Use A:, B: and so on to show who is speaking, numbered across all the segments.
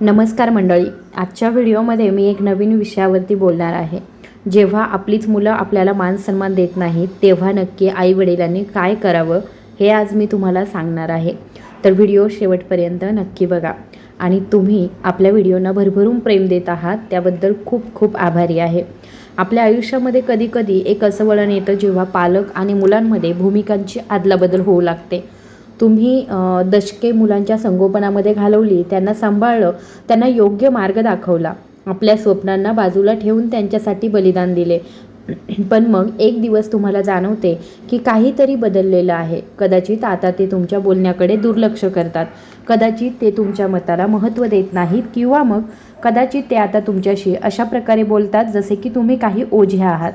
A: नमस्कार मंडळी आजच्या व्हिडिओमध्ये मी एक नवीन विषयावरती बोलणार आहे. जेव्हा आपलीच मुलं आपल्याला मान सन्मान देत नाहीत तेव्हा नक्की आई वडिलांनी काय करावं हे आज मी तुम्हाला सांगणार आहे. तर व्हिडिओ शेवटपर्यंत नक्की बघा. आणि तुम्ही आपल्या व्हिडिओना भरभरून प्रेम देत आहात त्याबद्दल खूप खूप आभारी आहे. आपल्या आयुष्यामध्ये कधीकधी एक असं वळण येतं जेव्हा पालक आणि मुलांमध्ये भूमिकांची आदलाबदल होऊ लागते. तुम्ही दशके मुलांच्या संगोपनामध्ये घालवली त्यांना सांभाळलं त्यांना योग्य मार्ग दाखवला. आपल्या स्वप्नांना बाजूला ठेवून त्यांच्यासाठी बलिदान दिले. पण मग एक दिवस तुम्हाला जाणवते की काहीतरी बदललेलं आहे. कदाचित आता ते तुमच्या बोलण्याकडे दुर्लक्ष करतात. कदाचित ते तुमच्या मताला महत्त्व देत नाहीत किंवा मग कदाचित ते आता तुमच्याशी अशा प्रकारे बोलतात जसे की तुम्ही काही ओझे आहात.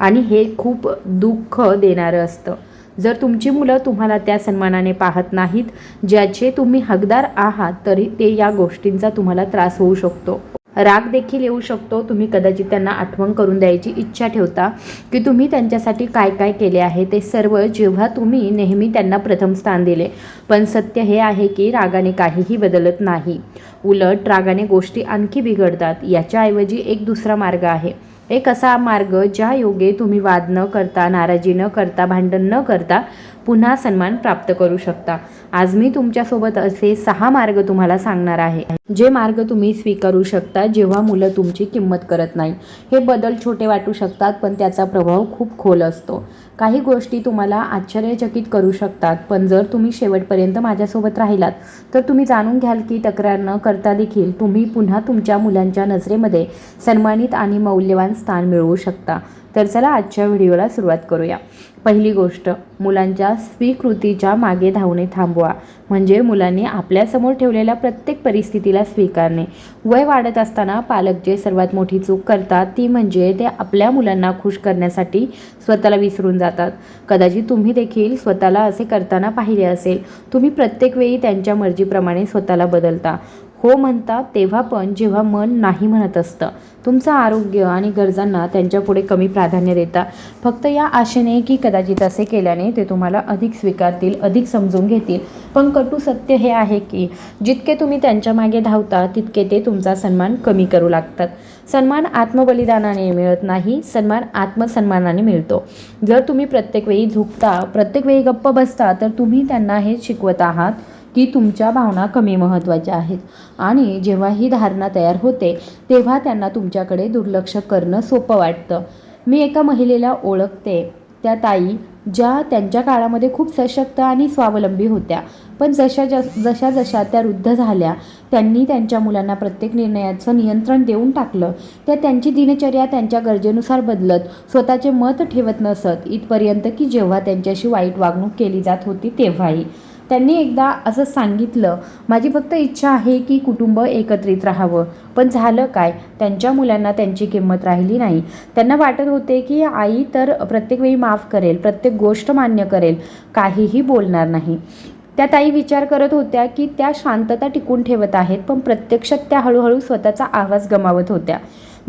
A: आणि हे खूप दुःख देणारं असतं. जर तुमची मुलं तुम्हाला त्या सन्मानाने पाहत नाहीत ज्याचे तुम्ही हकदार आहात तरी ते या गोष्टींचा तुम्हाला त्रास होऊ शकतो. राग देखील येऊ शकतो. तुम्ही कदाचित त्यांना आठवण करून द्यायची इच्छा ठेवता की तुम्ही त्यांच्यासाठी काय काय केले आहे ते सर्व जेव्हा तुम्ही नेहमी त्यांना प्रथम स्थान दिले. पण सत्य हे आहे की रागाने काहीही बदलत नाही. उलट रागाने गोष्टी आणखी बिघडतात. याच्याऐवजी एक दुसरा मार्ग आहे. एक असा मार्ग ज्या योगे तुम्ही वाद न करता नाराजी न करता भांडण न करता पुन्हा सन्मान प्राप्त करू शकता. आज मी तुमच्यासोबत असे सहा मार्ग तुम्हाला सांगणार आहे. जे मार्ग तुम्ही स्वीकारू शकता जेव्हा मुलं तुमची किंमत करत नाही. हे बदल छोटे वाटू शकतात पण त्याचा प्रभाव खूप खोल असतो. काही गोष्टी तुम्हाला आश्चर्यचकित करू शकतात पण जर तुम्ही शेवटपर्यंत माझ्यासोबत राहिलात तर तुम्ही जाणून घ्याल की तक्रार न करता देखील तुम्ही पुन्हा तुमच्या मुलांच्या नजरेमध्ये सन्मानित आणि मौल्यवान स्थान मिळवू शकता. तर चला आजच्या व्हिडिओला सुरुवात करूया. पहिली गोष्ट मुलांच्या स्वीकृतीच्या मागे धावणे थांबवा. म्हणजे मुलांनी आपल्यासमोर ठेवलेल्या प्रत्येक परिस्थितीला स्वीकारणे. वय वाढत असताना पालक जे सर्वात मोठी चूक करतात ती म्हणजे ते आपल्या मुलांना खुश करण्यासाठी स्वतःला विसरून जातात. कदाचित तुम्ही देखील स्वतःला असे करताना पाहिले असेल. तुम्ही प्रत्येक वेळी त्यांच्या मर्जीप्रमाणे स्वतःला बदलता. हो म्हणता तेव्हा पण जेव्हा मन नाही म्हणत असतं. तुमचं आरोग्य आणि गरजांना त्यांच्यापुढे कमी प्राधान्य देता. फक्त या आशेने की कदाचित असे केल्याने ते तुम्हाला अधिक स्वीकारतील अधिक समजून घेतील. पण कटू सत्य हे आहे की जितके तुम्ही त्यांच्या मागे धावता तितके ते तुमचा सन्मान कमी करू लागतात. सन्मान आत्मबलिदानाने मिळत नाही सन्मान आत्मसन्मानाने मिळतो. जर तुम्ही प्रत्येक वेळी झुकता प्रत्येक वेळी गप्प बसता तर तुम्ही त्यांना हे शिकवत आहात. की तुमच्या भावना कमी महत्त्वाच्या आहेत. आणि जेव्हा ही धारणा तयार होते तेव्हा त्यांना तुमच्याकडे दुर्लक्ष करणं सोपं वाटतं. मी एका महिलेला ओळखते. त्या ताई ज्या त्यांच्या काळामध्ये खूप सशक्त आणि स्वावलंबी होत्या पण जशा जस जशा जशा त्या वृद्ध झाल्या त्यांनी त्यांच्या मुलांना प्रत्येक निर्णयाचं नियंत्रण देऊन टाकलं. त्या त्यांची दिनचर्या त्यांच्या गरजेनुसार बदलत स्वतःचे मत ठेवत नसत. इथपर्यंत की जेव्हा त्यांच्याशी वाईट वागणूक केली जात होती तेव्हाही. त्यांनी एकदा असं सांगितलं माझी फक्त इच्छा आहे की कुटुंब एकत्रित राहावं. पण झालं काय? त्यांच्या मुलांना त्यांची किंमत राहिली नाही. त्यांना वाटत होते की आई तर प्रत्येक वेळी माफ करेल प्रत्येक गोष्ट मान्य करेल काहीही बोलणार नाही. त्या ताई विचार करत होत्या की त्या शांतता टिकून ठेवत आहेत पण प्रत्यक्षात त्या हळूहळू स्वतःचा आवाज गमावत होत्या.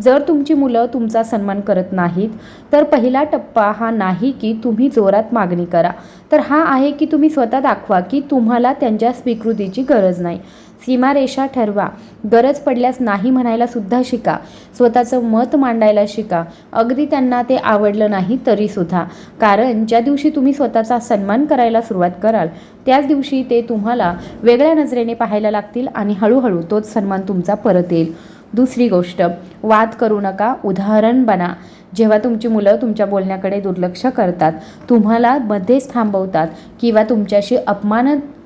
A: जर तुमची मुलं तुमचा सन्मान करत नाहीत तर पहिला टप्पा हा नाही की तुम्ही जोरात मागणी करा. तर हा आहे की तुम्ही स्वतः दाखवा की तुम्हाला त्यांच्या स्वीकृतीची गरज नाही. सीमारेषा ठरवा. गरज पडल्यास नाही म्हणायला सुद्धा शिका. स्वतःचं मत मांडायला शिका. अगदी त्यांना ते आवडलं नाही तरीसुद्धा कारण ज्या दिवशी तुम्ही स्वतःचा सन्मान करायला सुरुवात कराल त्याच दिवशी ते तुम्हाला वेगळ्या नजरेने पाहायला लागतील आणि हळूहळू तोच सन्मान तुमचा परत येईल. दुसरी गोष्ट वाद करू नका उदाहरण बना. जेव्हा तुमची मुलं तुमच्या बोलण्याकडे दुर्लक्ष करतात तुम्हाला मध्येच थांबवतात किंवा तुमच्याशी अपमानजनक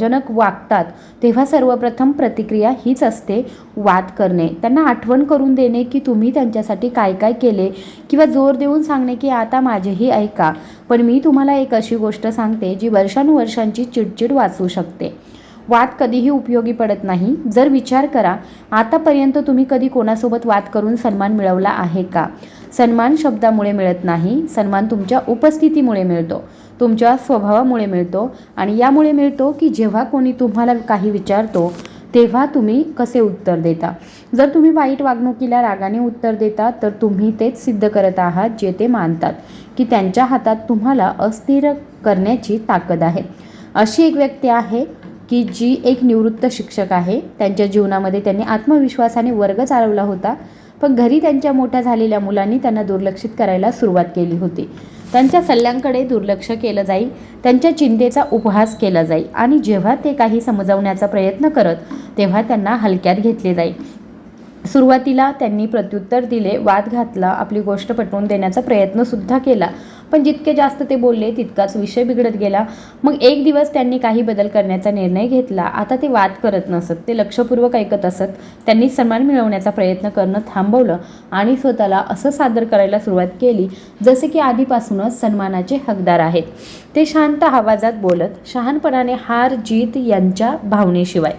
A: जनक वागतात तेव्हा सर्वप्रथम प्रतिक्रिया हीच असते वाद करणे. त्यांना आठवण करून देणे की तुम्ही त्यांच्यासाठी काय काय केले किंवा जोर देऊन सांगणे की आता माझेही ऐका. पण मी तुम्हाला एक अशी गोष्ट सांगते जी वर्षानुवर्षांची चिडचिड वाचू शकते. वाद कधीही उपयोगी पडत नाही. जर विचार करा आतापर्यंत तुम्ही कधी कोणासोबत वाद करून सन्मान मिळवला आहे का? सन्मान शब्दामुळे मिळत नाही. सन्मान तुमच्या उपस्थितीमुळे मिळतो तुमच्या स्वभावामुळे मिळतो आणि यामुळे मिळतो की जेव्हा कोणी तुम्हाला काही विचारतो तेव्हा तुम्ही कसे उत्तर देता? जर तुम्ही वाईट वागणुकीला रागाने उत्तर देता तर तुम्ही तेच सिद्ध करत आहात जे ते मानतात की त्यांच्या हातात तुम्हाला अस्थिर करण्याची ताकद आहे. अशी एक व्यक्ती आहे की जी एक निवृत्त शिक्षक आहे त्यांच्या जीवनामध्ये त्यांनी आत्मविश्वासाने वर्ग चालवला होता. पण घरी त्यांच्या मोठ्या झालेल्या मुलांनी त्यांना दुर्लक्षित करायला सुरुवात केली होती. त्यांच्या सल्ल्यांकडे दुर्लक्ष केलं जाईल त्यांच्या चिंतेचा उपहास केला जाईल आणि जेव्हा ते काही समजावण्याचा प्रयत्न करत तेव्हा त्यांना हलक्यात घेतले जाईल सुरुवातीला त्यांनी प्रत्युत्तर दिले वाद घातला आपली गोष्ट पटवून देण्याचा प्रयत्नसुद्धा केला. पण जितके जास्त ते बोलले तितकाच विषय बिघडत गेला. मग एक दिवस त्यांनी काही बदल करण्याचा निर्णय घेतला. आता ते वाद करत नसत ते लक्षपूर्वक ऐकत असत. त्यांनी सन्मान मिळवण्याचा प्रयत्न करणं थांबवलं आणि स्वतःला असं सादर करायला सुरुवात केली जसे की आधीपासूनच सन्मानाचे हकदार आहेत. ते शांत आवाजात बोलत शहाणपणाने हार जीत यांच्या भावनेशिवाय.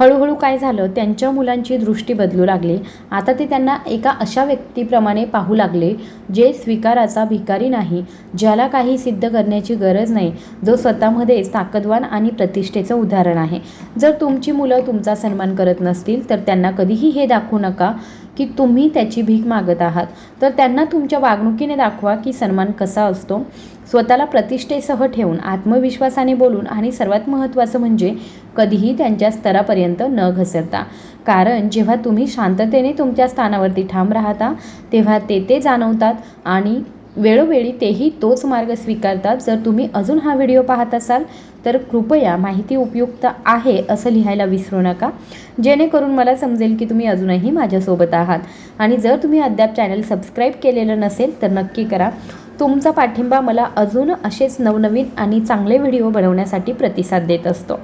A: हळूहळू काय झालं? त्यांच्या मुलांची दृष्टी बदलू लागली. आता ते त्यांना एका अशा व्यक्तीप्रमाणे पाहू लागले जे स्वीकाराचा भिकारी नाही ज्याला काही सिद्ध करण्याची गरज नाही. जो स्वतःमध्येच ताकदवान आणि प्रतिष्ठेचं उदाहरण आहे. जर तुमची मुलं तुमचा सन्मान करत नसतील तर त्यांना कधीही हे दाखवू नका. की तुम्ही त्याची भीक मागत आहात. तर त्यांना तुमच्या वागणुकीने दाखवा की सन्मान कसा असतो. स्वतःला प्रतिष्ठेसह ठेवून आत्मविश्वासाने बोलून आणि सर्वात महत्त्वाचं म्हणजे कधीही त्यांच्या स्तरापर्यंत न घसरता. कारण जेव्हा तुम्ही शांततेने तुमच्या स्थानावरती ठाम राहता तेव्हा ते ते जाणवतात आणि वेळोवेळी तेही तोच मार्ग स्वीकारतात. जर तुम्ही अजून हा व्हिडिओ पाहत असाल तर कृपया माहिती उपयुक्त आहे असं लिहायला विसरू नका. जेणेकरून मला समजेल की तुम्ही अजूनही माझ्यासोबत आहात. आणि जर तुम्ही अद्याप चॅनल सबस्क्राईब केलेलं नसेल तर नक्की करा. तुमचा पाठिंबा मला अजून असेच नवनवीन आणि चांगले व्हिडिओ बनवण्यासाठी प्रतिसाद देत असतो.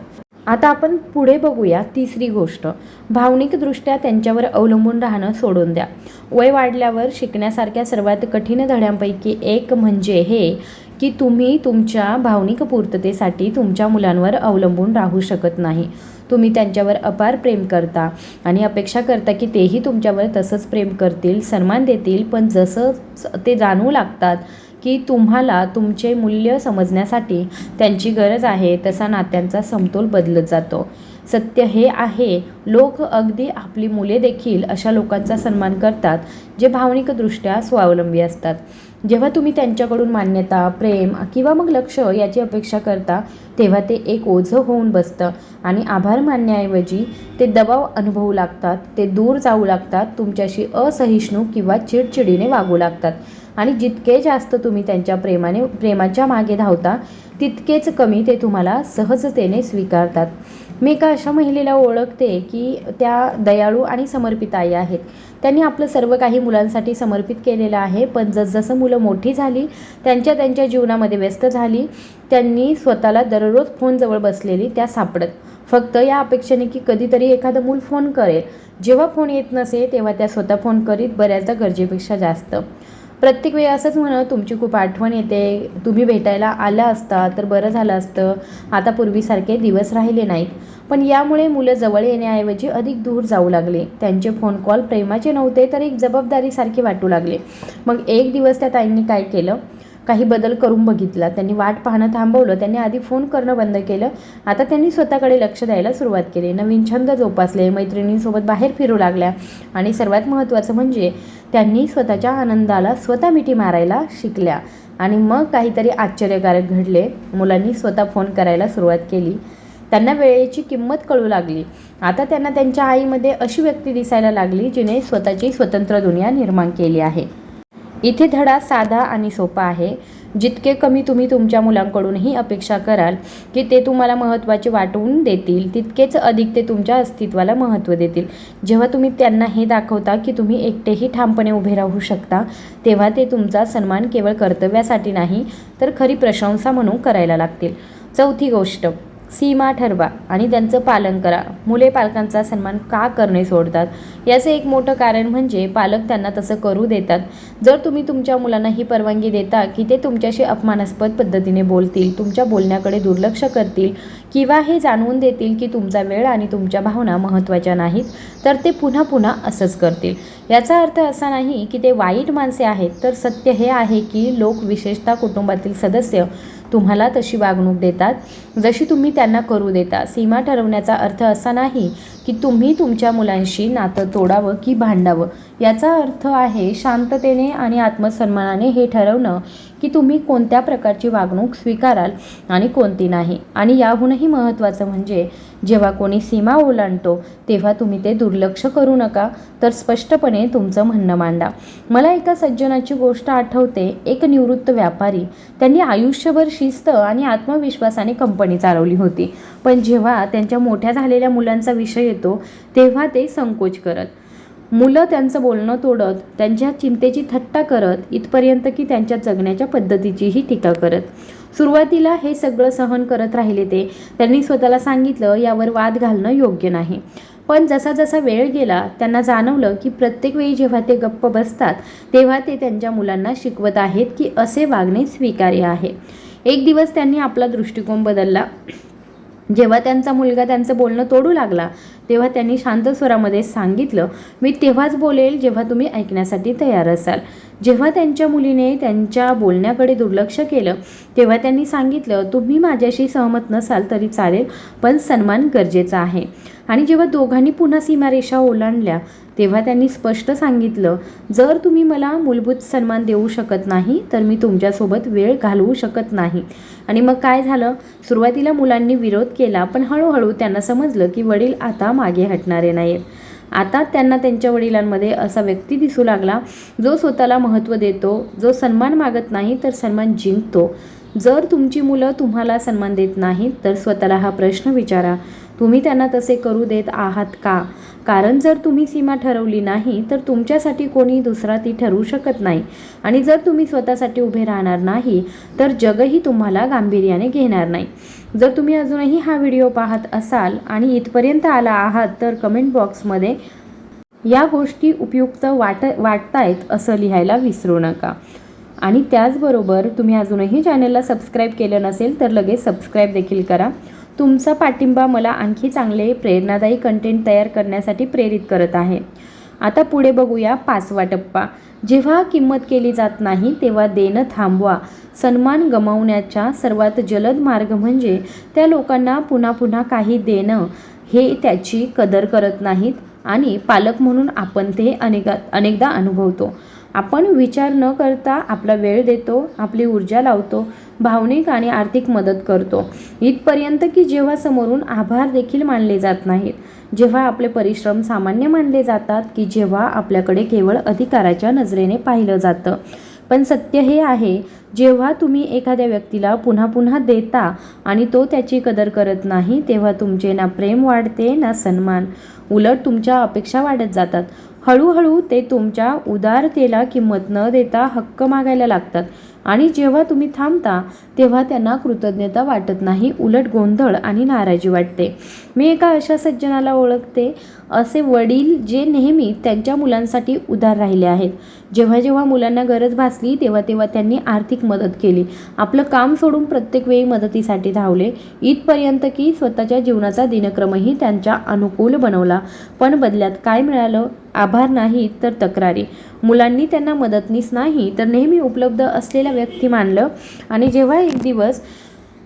A: आता आपण पुढे बघूया तिसरी गोष्ट. भावनिकदृष्ट्या त्यांच्यावर अवलंबून राहणं सोडून द्या. वय वाढल्यावर शिकण्यासारख्या सर्वात कठीण धड्यांपैकी एक म्हणजे हे की तुम्ही तुमच्या भावनिक पूर्ततेसाठी तुमच्या मुलांवर अवलंबून राहू शकत नाही. तुम्ही त्यांच्यावर अपार प्रेम करता आणि अपेक्षा करता की तेही तुमच्यावर तसंच प्रेम करतील सन्मान देतील पण जसं ते जाणवू लागतात की तुम्हाला तुमचे मूल्य समजण्यासाठी त्यांची गरज आहे तसा नात्यांचा समतोल बदलत जातो. सत्य हे आहे लोक अगदी आपली मुले देखील अशा लोकांचा सन्मान करतात जे भावनिकदृष्ट्या स्वावलंबी असतात. जेव्हा तुम्ही त्यांच्याकडून मान्यता प्रेम किंवा मग लक्ष याची अपेक्षा करता तेव्हा ते एक ओझं होऊन बसतं आणि आभार मानण्याऐवजी ते दबाव अनुभवू लागतात ते दूर जाऊ लागतात तुमच्याशी असहिष्णू किंवा चिडचिडीने वागू लागतात. आणि जितके जास्त तुम्ही त्यांच्या प्रेमाने प्रेमाच्या मागे धावता तितकेच कमी ते तुम्हाला सहजतेने स्वीकारतात. मी एका अशा महिलेला ओळखते की त्या दयाळू आणि समर्पित आई आहेत. त्यांनी आपलं सर्व काही मुलांसाठी समर्पित केलेलं आहे पण जसजसं मुलं मोठी झाली त्यांच्या त्यांच्या जीवनामध्ये व्यस्त झाली त्यांनी स्वतःला दररोज फोनजवळ बसलेली त्या सापडत. फक्त या अपेक्षेने की कधीतरी एखादं मूल फोन करेल. जेव्हा फोन येत नसे तेव्हा त्या स्वतः फोन करीत बऱ्याचदा गरजेपेक्षा जास्त. प्रत्येक वेळी असंच म्हणत तुमची खूप आठवण येते. तुम्ही भेटायला आला असता तर बरं झालं असतं. आता पूर्वीसारखे दिवस राहिले नाहीत. पण यामुळे मुलं जवळ येण्याऐवजी अधिक दूर जाऊ लागले. त्यांचे फोन कॉल प्रेमाचे नव्हते तर एक जबाबदारीसारखे वाटू लागले. मग एक दिवस त्या ताईंनी काय केलं? काही बदल करून बघितला. त्यांनी वाट पाहणं थांबवलं. त्यांनी आधी फोन करणं बंद केलं. आता त्यांनी स्वतःकडे लक्ष द्यायला सुरुवात केली. नवीन छंद जोपासले. मैत्रिणींसोबत बाहेर फिरू लागल्या. आणि सर्वात महत्त्वाचं म्हणजे त्यांनी स्वतःच्या आनंदाला स्वतः मिठी मारायला शिकल्या. आणि मग काहीतरी आश्चर्यकारक घडले. मुलांनी स्वतः फोन करायला सुरुवात केली. त्यांना वेळेची किंमत कळू लागली. आता त्यांना त्यांच्या आईमध्ये अशी व्यक्ती दिसायला लागली जिने स्वतःची स्वतंत्र दुनिया निर्माण केली आहे. इथे धडा साधा आणि सोपा आहे. जितके कमी तुम्ही तुमच्या मुलांकडूनही अपेक्षा कराल की ते तुम्हाला महत्त्वाचे वाटवून देतील तितकेच अधिक ते तुमच्या अस्तित्वाला महत्त्व देतील. जेव्हा तुम्ही त्यांना हे दाखवता की तुम्ही एकटेही ठामपणे उभे राहू शकता तेव्हा ते तुमचा सन्मान केवळ कर्तव्यासाठी नाही तर खरी प्रशंसा म्हणून करायला लागतील. चौथी गोष्ट. सीमा ठरवा आणि त्यांचं पालन करा. मुले पालकांचा सन्मान का करणे सोडतात? याचं एक मोठं कारण म्हणजे पालक त्यांना तसं करू देतात. जर तुम्ही तुमच्या मुलांना ही परवानगी देता की ते तुमच्याशी अपमानास्पद पद्धतीने बोलतील तुमच्या बोलण्याकडे दुर्लक्ष करतील किंवा हे जाणवून देतील की तुमचा वेळ आणि तुमच्या भावना महत्त्वाच्या नाहीत तर ते पुन्हा पुन्हा असंच करतील. याचा अर्थ असा नाही की ते वाईट माणसे आहेत तर सत्य हे आहे की लोक विशेषतः कुटुंबातील सदस्य तुम्हाला तशी वागणूक देतात. जशी तुम्ही त्यांना करू देता. सीमा ठरवण्याचा अर्थ असा नाही की तुम्ही तुमच्या मुलांशी नातं तोडावं की भांडावं. याचा अर्थ आहे शांततेने आणि आत्मसन्मानाने हे ठरवणं की तुम्ही कोणत्या प्रकारची वागणूक स्वीकाराल आणि कोणती नाही. आणि याहूनही महत्त्वाचं म्हणजे जेव्हा कोणी सीमा ओलांडतो तेव्हा तुम्ही ते दुर्लक्ष करू नका तर स्पष्टपणे तुमचं म्हणणं मांडा. मला एका सज्जनाची गोष्ट आठवते. एक निवृत्त व्यापारी त्यांनी आयुष्यभर शिस्त आणि आत्मविश्वासाने कंपनी चालवली होती. पण जेव्हा त्यांच्या मोठ्या झालेल्या मुलांचा विषय येतो तेव्हा ते संकोच करत. मुलं त्यांचं बोलणं तोडत त्यांच्या चिंतेची थट्टा करत इथपर्यंत की त्यांच्या जगण्याच्या पद्धतीचीही टीका करत. सुरुवातीला हे सगळं सहन करत राहिले ते. त्यांनी स्वतःला सांगितलं यावर वाद घालणं योग्य नाही. पण जसा जसा वेळ गेला त्यांना जाणवलं की प्रत्येक वेळी जेव्हा ते गप्प बसतात तेव्हा ते त्यांच्या मुलांना शिकवत आहेत की असे वागणे स्वीकार्य आहे. एक दिवस त्यांनी आपला दृष्टिकोन बदलला. जेव्हा त्यांचा मुलगा त्यांचं बोलणं तोडू लागला तेव्हा त्यांनी शांत स्वरामध्ये सांगितलं मी तेव्हाच बोलेल जेव्हा तुम्ही ऐकण्यासाठी तयार असाल. जेव्हा त्यांच्या मुलीने त्यांच्या बोलण्याकडे दुर्लक्ष केलं तेव्हा त्यांनी सांगितलं तुम्ही माझ्याशी सहमत नसाल तरी चालेल पण सन्मान गरजेचा आहे. आणि जेव्हा दोघांनी पुन्हा सीमारेषा ओलांडल्या तेव्हा त्यांनी स्पष्ट सांगितलं जर तुम्ही मला मूलभूत सन्मान देऊ शकत नाही तर मी तुमच्यासोबत वेळ घालवू शकत नाही. आणि मग काय झालं? सुरुवातीला मुलांनी विरोध केला पण हळूहळू त्यांना समजलं की वडील आता मागे हटणारे नाहीत. आता त्यांना त्यांच्या वडिलांमध्ये असा व्यक्ती दिसू लागला जो स्वतःला महत्त्व देतो जो सन्मान मागत नाही तर सन्मान जिंकतो. जर तुमची मुलं तुम्हाला सन्मान देत नाहीत तर स्वतःला हा प्रश्न विचारा. तुम्ही त्यांना तसे करू देत आहात का? कारण जर तुम्ही सीमा ठरवली नाही तर तुमच्यासाठी कोणी दुसरा ती ठरवू शकत नाही. आणि जर तुम्ही स्वतःसाठी उभे राहणार नाही तर जगही तुम्हाला गांभीर्याने घेणार नाही. जर तुम्ही अजूनही हा व्हिडिओ पाहत असाल आणि इथपर्यंत आला आहात तर कमेंट बॉक्समध्ये या गोष्टी उपयुक्त वाट वाटतायत असं लिहायला विसरू नका. आणि त्याचबरोबर तुम्ही अजूनही चॅनलला सबस्क्राईब केलं नसेल तर लगेच सबस्क्राईब देखील करा. तुमचा पाठिंबा मला आणखी चांगले प्रेरणादायी कंटेंट तयार करण्यासाठी प्रेरित करत आहे. आता पुढे बघूया पाचवा टप्पा. जेव्हा किंमत केली जात नाही तेव्हा देणं थांबवा. सन्मान गमावण्याचा सर्वात जलद मार्ग म्हणजे त्या लोकांना पुन्हा पुन्हा काही देणं. हे त्याची कदर करत नाहीत आणि पालक म्हणून आपण ते अनेका अनेकदा अनुभवतो. आपण विचार न करता आपला वेळ देतो आपली ऊर्जा लावतो भावनिक आणि आर्थिक मदत करतो. इथपर्यंत की जेव्हा समोरून आभार देखील मानले जात नाहीत जेव्हा आपले परिश्रम सामान्य मानले जातात की जेव्हा आपल्याकडे केवळ अधिकाराच्या नजरेने पाहिलं जातं. पण सत्य हे आहे जेव्हा तुम्ही एखाद्या व्यक्तीला पुन्हा पुन्हा देता आणि तो त्याची कदर करत नाही तेव्हा तुमचे ना प्रेम वाढते ना सन्मान. उलट तुमच्या अपेक्षा वाढत जातात. हळूहळू ते तुमच्या उदारतेला किंमत न देता हक्क मागायला लागतात. आणि जेव्हा तुम्ही थांबता तेव्हा त्यांना कृतज्ञता वाटत नाही उलट गोंधळ आणि नाराजी वाटते. मी एका अशा सज्जनाला ओळखते असे वडील जे नेहमी त्यांच्या मुलांसाठी उदार राहिले आहेत. जेव्हा जेव्हा मुलांना गरज भासली तेव्हा तेव्हा त्यांनी आर्थिक मदत केली. आपलं काम सोडून प्रत्येक वेळी मदतीसाठी धावले. इथपर्यंत की स्वतःच्या जीवनाचा दिनक्रमही त्यांच्या अनुकूल बनवला. पण बदल्यात काय मिळालं? आभार नाही तर तक्रारी. मुलांनी त्यांना मदतनीस नाही तर नेहमी उपलब्ध असलेल्या व्यक्ती मानलं. आणि जेव्हा एक दिवस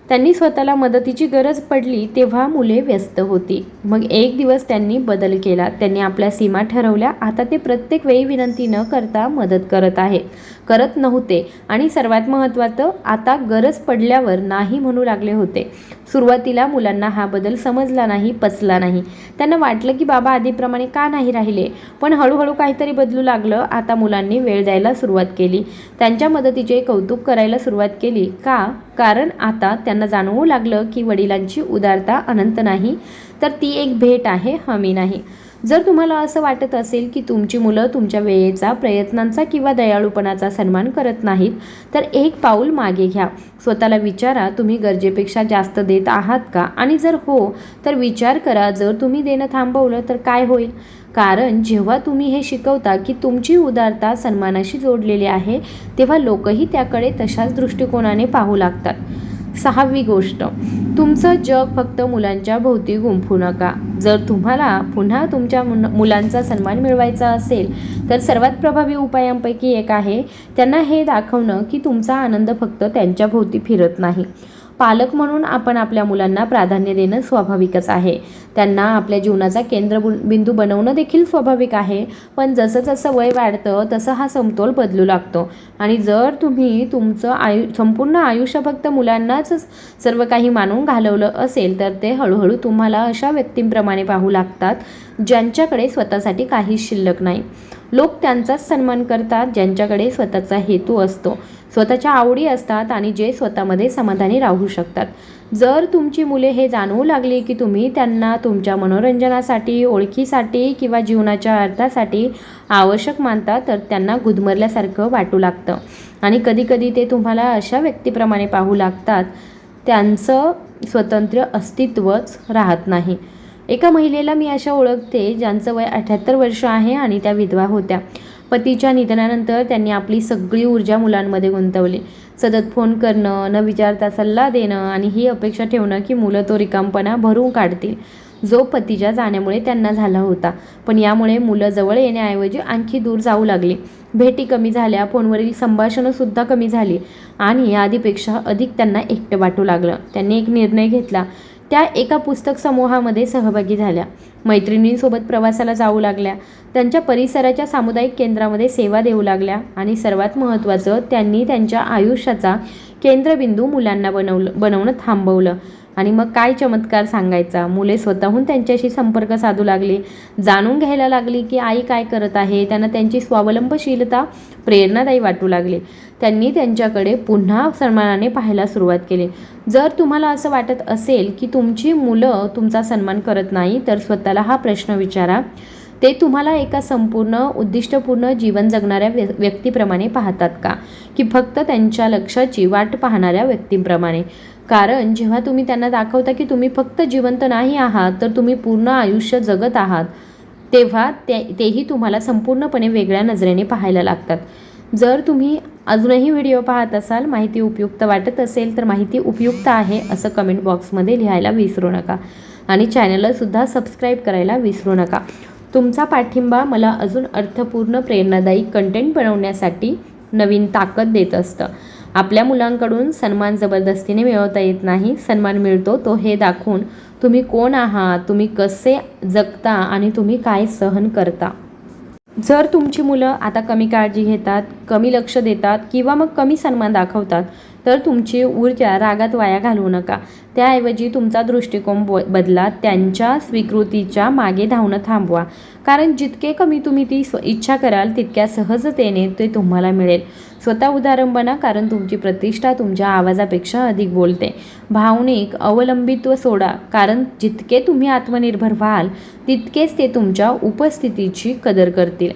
A: त्यांनी स्वतःला मदतीची गरज पडली तेव्हा मुले व्यस्त होती. मग एक दिवस त्यांनी बदल केला. त्यांनी आपल्या सीमा ठरवल्या. आता ते प्रत्येक वेळी विनंती न करता मदत करत आहेत करत नव्हते. आणि सर्वात महत्त्वाचं आता गरज पडल्यावर नाही म्हणू लागले होते. सुरुवातीला मुलांना हा बदल समजला नाही पचला नाही. त्यांना वाटलं की बाबा आधीप्रमाणे का नाही राहिले. पण हळूहळू काहीतरी बदलू लागलं. आता मुलांनी वेळ द्यायला सुरुवात केली. त्यांच्या मदतीचे कौतुक करायला सुरुवात केली. का? कारण आता त्यांना जाणवू लागलं की वडिलांची उदारता अनंत नाही. तर ती एक भेट आहे हमी नाही. जर तुम्हाला असं वाटत असेल की तुमची मुलं तुमच्या वेळेचा प्रयत्नांचा किंवा दयाळूपणाचा सन्मान करत नाहीत तर एक पाऊल मागे घ्या. स्वतःला विचारा तुम्ही गरजेपेक्षा जास्त देत आहात का? आणि जर हो तर विचार करा जर तुम्ही देणं थांबवलं तर काय होईल? कारण जेव्हा तुम्ही हे शिकवता की तुमची उदारता सन्मानाशी जोडलेली आहे तेव्हा लोकही त्याकडे तशाच दृष्टिकोनाने पाहू लागतात. सहावी गोष्ट. तुमचं जग फक्त मुलांच्या भोवती गुंफू नका. जर तुम्हाला पुन्हा तुमच्या मुलांचा सन्मान मिळवायचा असेल तर सर्वात प्रभावी उपायांपैकी एक आहे त्यांना हे दाखवणं की तुमचा आनंद फक्त त्यांच्या भोवती फिरत नाही. पालक म्हणून आपण आपल्या मुलांना प्राधान्य देणं स्वाभाविकच आहे. त्यांना आपल्या जीवनाचा केंद्रबिंदू बनवणं देखील स्वाभाविक आहे. पण जसं जसं वय वाढतं तसं हा समतोल बदलू लागतो. आणि जर तुम्ही तुमचं आयु संपूर्ण आयुष्य फक्त मुलांनाच सर्व काही मानून घालवलं असेल तर ते हळूहळू तुम्हाला अशा व्यक्तींप्रमाणे पाहू लागतात ज्यांच्याकडे स्वतःसाठी काहीच शिल्लक नाही. लोक त्यांचाच सन्मान करतात ज्यांच्याकडे स्वतःचा हेतू असतो. स्वतःच्या आवडी असतात आणि जे स्वतःमध्ये समाधानी राहू शकतात. जर तुमची मुले हे जाणवू लागली की तुम्ही त्यांना तुमच्या मनोरंजनासाठी ओळखीसाठी किंवा जीवनाच्या अर्थासाठी आवश्यक मानता तर त्यांना गुदमरल्यासारखं वाटू लागतं. आणि कधीकधी ते तुम्हाला अशा व्यक्तीप्रमाणे पाहू लागतात त्यांचं स्वतंत्र अस्तित्वच राहत नाही. एका महिलेला मी अशा ओळखते ज्यांचं वय अठ्याहत्तर वर्ष आहे आणि त्या विधवा होत्या. पतीच्या निधनानंतर त्यांनी आपली सगळी ऊर्जा मुलांमध्ये गुंतवली. सतत फोन करणं न विचारता सल्ला देणं आणि ही अपेक्षा ठेवणं की मुलं तो रिकामपणा भरून काढतील. जो पतीच्या जाण्यामुळे त्यांना झाला होता. पण यामुळे मुलं जवळ येण्याऐवजी आणखी दूर जाऊ लागली. भेटी कमी झाल्या फोनवरील संभाषणंसुद्धा कमी झाली आणि आधीपेक्षा अधिक त्यांना एकटं वाटू लागलं. त्यांनी एक निर्णय घेतला त्या एका पुस्तक समूहामध्ये सहभागी झाल्या. मैत्रिणींसोबत प्रवासाला जाऊ लागल्या. त्यांच्या परिसराच्या सामुदायिक केंद्रामध्ये सेवा देऊ लागल्या आणि सर्वात महत्त्वाचं त्यांनी त्यांच्या आयुष्याचा केंद्रबिंदू मुलांना बनवलं बनवणं थांबवलं. आणि मग काय चमत्कार सांगायचा? मुले स्वतःहून त्यांच्याशी संपर्क साधू लागली. जाणून घ्यायला लागली की आई काय करत आहे त्यांना त्यांची स्वावलंबशीलता प्रेरणादायी वाटू लागली. त्यांनी त्यांच्याकडे पुन्हा सन्मानाने पाहायला सुरुवात केली. जर तुम्हाला असं वाटत असेल की तुमची मुलं तुमचा सन्मान करत नाही तर स्वतःला हा प्रश्न विचारा. ते तुम्हाला एका संपूर्ण उद्दिष्टपूर्ण जीवन जगणाऱ्या व्य व्यक्तीप्रमाणे पाहतात का? की फक्त त्यांच्या लक्षाची वाट पाहणाऱ्या व्यक्तींप्रमाणे. कारण जेव्हा तुम्ही त्यांना दाखवता की तुम्ही फक्त जिवंत नाही आहात तर तुम्ही पूर्ण आयुष्य जगत आहात तेव्हा ते तेही तुम्हाला संपूर्णपणे वेगळ्या नजरेने पाहायला लागतात. जर तुम्ही अजूनही व्हिडिओ पाहत असाल माहिती उपयुक्त वाटत असेल तर माहिती उपयुक्त आहे असं कमेंट बॉक्समध्ये लिहायला विसरू नका. आणि चॅनलसुद्धा सबस्क्राईब करायला विसरू नका. तुमचा पाठिंबा मला अजून अर्थपूर्ण प्रेरणादायी कंटेंट बनवण्यासाठी नवीन ताकद देत असतं. आपल्या मुलांकडून सन्मान जबरदस्तीने मिळवता येत नाही सन्मान मिळतो तो हे दाखवून तुम्ही कोण आहात तुम्ही कसे जगता आणि तुम्ही काय सहन करता? जर तुमची मुलं आता कमी काळजी घेतात कमी लक्ष देतात किंवा मग कमी सन्मान दाखवतात तर तुमची ऊर्जा रागात वाया घालवू नका. त्याऐवजी तुमचा दृष्टिकोन ब बदला त्यांच्या स्वीकृतीच्या मागे धावणं थांबवा. कारण जितके कमी तुम्ही ती स्व इच्छा कराल तितक्या सहजतेने ते तुम्हाला मिळेल. स्वतः उदाहरण बना कारण तुमची प्रतिष्ठा तुमच्या आवाजापेक्षा अधिक बोलते. भावनिक अवलंबित्व सोडा कारण जितके तुम्ही आत्मनिर्भर व्हाल तितकेच ते तुमच्या उपस्थितीची कदर करतील.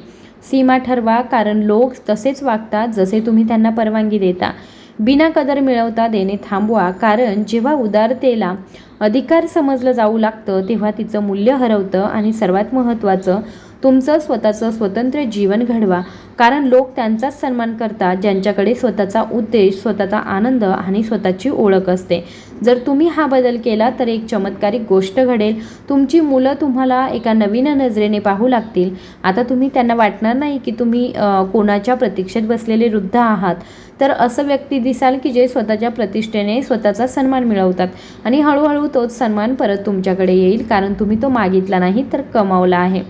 A: सीमा ठरवा कारण लोक तसेच वागतात जसे तुम्ही त्यांना परवानगी देता. बिना कदर मिळवता देणे थांबवा कारण जेव्हा उदारतेला अधिकार समजलं जाऊ लागतं तेव्हा तिचं मूल्य हरवतं आणि सर्वात महत्त्वाचं तुमचं स्वतःचं स्वतंत्र जीवन घडवा. कारण लोक त्यांचाच सन्मान करतात ज्यांच्याकडे स्वतःचा उद्देश स्वतःचा आनंद आणि स्वतःची ओळख असते. जर तुम्ही हा बदल केला तर एक चमत्कारिक गोष्ट घडेल. तुमची मुलं तुम्हाला एका नवीन नजरेने पाहू लागतील. आता तुम्ही त्यांना वाटणार नाही की तुम्ही कोणाच्या प्रतीक्षेत बसलेले वृद्ध आहात. तर असं व्यक्ती दिसाल की जे स्वतःच्या प्रतिष्ठेने स्वतःचा सन्मान मिळवतात. आणि हळूहळू तोच सन्मान परत तुमच्याकडे येईल कारण तुम्ही तो मागितला नाही तर कमावला आहे.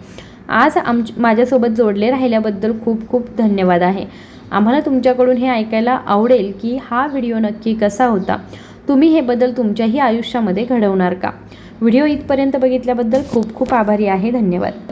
A: आज आम माझ्यासोबत जोडले राहिल्याबद्दल खूप खूप धन्यवाद आहे. आम्हाला तुमच्याकडून हे ऐकायला आवडेल की हा व्हिडिओ नक्की कसा होता. तुम्ही हे बदल तुमच्याही आयुष्यामध्ये घडवणार का? व्हिडिओ इथपर्यंत बघितल्याबद्दल खूप खूप आभारी आहे. धन्यवाद.